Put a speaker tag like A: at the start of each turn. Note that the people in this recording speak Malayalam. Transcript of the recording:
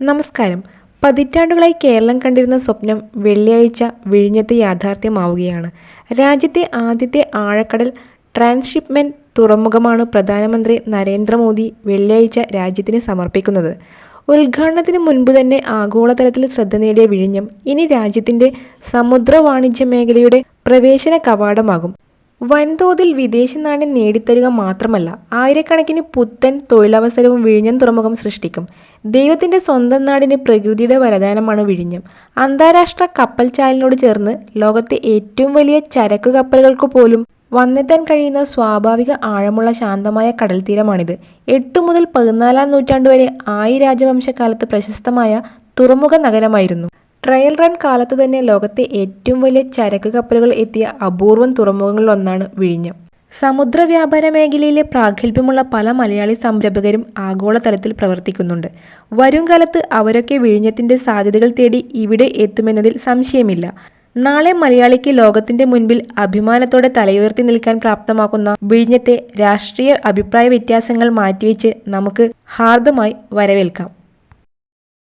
A: നമസ്കാരം. പതിറ്റാണ്ടുകളായി കേരളം കണ്ടിരുന്ന സ്വപ്നം വെള്ളിയാഴ്ച വിഴിഞ്ഞത്തെ യാഥാർത്ഥ്യമാവുകയാണ്. രാജ്യത്തെ ആദ്യത്തെ ആഴക്കടൽ ട്രാൻസ്ഷിപ്മെന്റ് തുറമുഖമാണ് പ്രധാനമന്ത്രി നരേന്ദ്രമോദി വെള്ളിയാഴ്ച രാജ്യത്തിന് സമർപ്പിക്കുന്നത്. ഉദ്ഘാടനത്തിന് മുൻപ് തന്നെ ആഗോളതലത്തിൽ ശ്രദ്ധ നേടിയ വിഴിഞ്ഞം ഇനി രാജ്യത്തിന്റെ സമുദ്ര വാണിജ്യ മേഖലയുടെ പ്രവേശന കവാടമാകും. വൻതോതിൽ വിദേശ നാണ്യം നേടിത്തരിക മാത്രമല്ല ആയിരക്കണക്കിന് പുത്തൻ തൊഴിലവസരവും വിഴിഞ്ഞം തുറമുഖം സൃഷ്ടിക്കും. ദൈവത്തിന്റെ സ്വന്തം നാടിന് പ്രകൃതിയുടെ വരദാനമാണ് വിഴിഞ്ഞം. അന്താരാഷ്ട്ര കപ്പൽ ചാലിനോട് ചേർന്ന് ലോകത്തെ ഏറ്റവും വലിയ ചരക്ക് കപ്പലുകൾക്ക് പോലും വന്നെത്താൻ കഴിയുന്ന സ്വാഭാവിക ആഴമുള്ള ശാന്തമായ കടൽ തീരമാണിത്. എട്ടു മുതൽ പതിനാലാം നൂറ്റാണ്ട് വരെ ആയി രാജവംശകാലത്ത് പ്രശസ്തമായ തുറമുഖ നഗരമായിരുന്നു. ട്രയൽ റൺ കാലത്തു തന്നെ ലോകത്തെ ഏറ്റവും വലിയ ചരക്ക് കപ്പലുകൾ എത്തിയ അപൂർവം തുറമുഖങ്ങളിലൊന്നാണ് വിഴിഞ്ഞം. സമുദ്ര വ്യാപാര മേഖലയിലെ പ്രാഗൽഭ്യമുള്ള പല മലയാളി സംരംഭകരും ആഗോളതലത്തിൽ പ്രവർത്തിക്കുന്നുണ്ട്. വരും കാലത്ത് അവരൊക്കെ വിഴിഞ്ഞത്തിന്റെ സാധ്യതകൾ തേടി ഇവിടെ എത്തുമെന്നതിൽ സംശയമില്ല. നാളെ മലയാളിക്ക് ലോകത്തിന്റെ മുൻപിൽ അഭിമാനത്തോടെ തലയുയർത്തി നിൽക്കാൻ പ്രാപ്തമാക്കുന്ന വിഴിഞ്ഞത്തെ രാഷ്ട്രീയ അഭിപ്രായ വ്യത്യാസങ്ങൾ മാറ്റിവെച്ച് നമുക്ക് ഹാർദമായി വരവേൽക്കാം.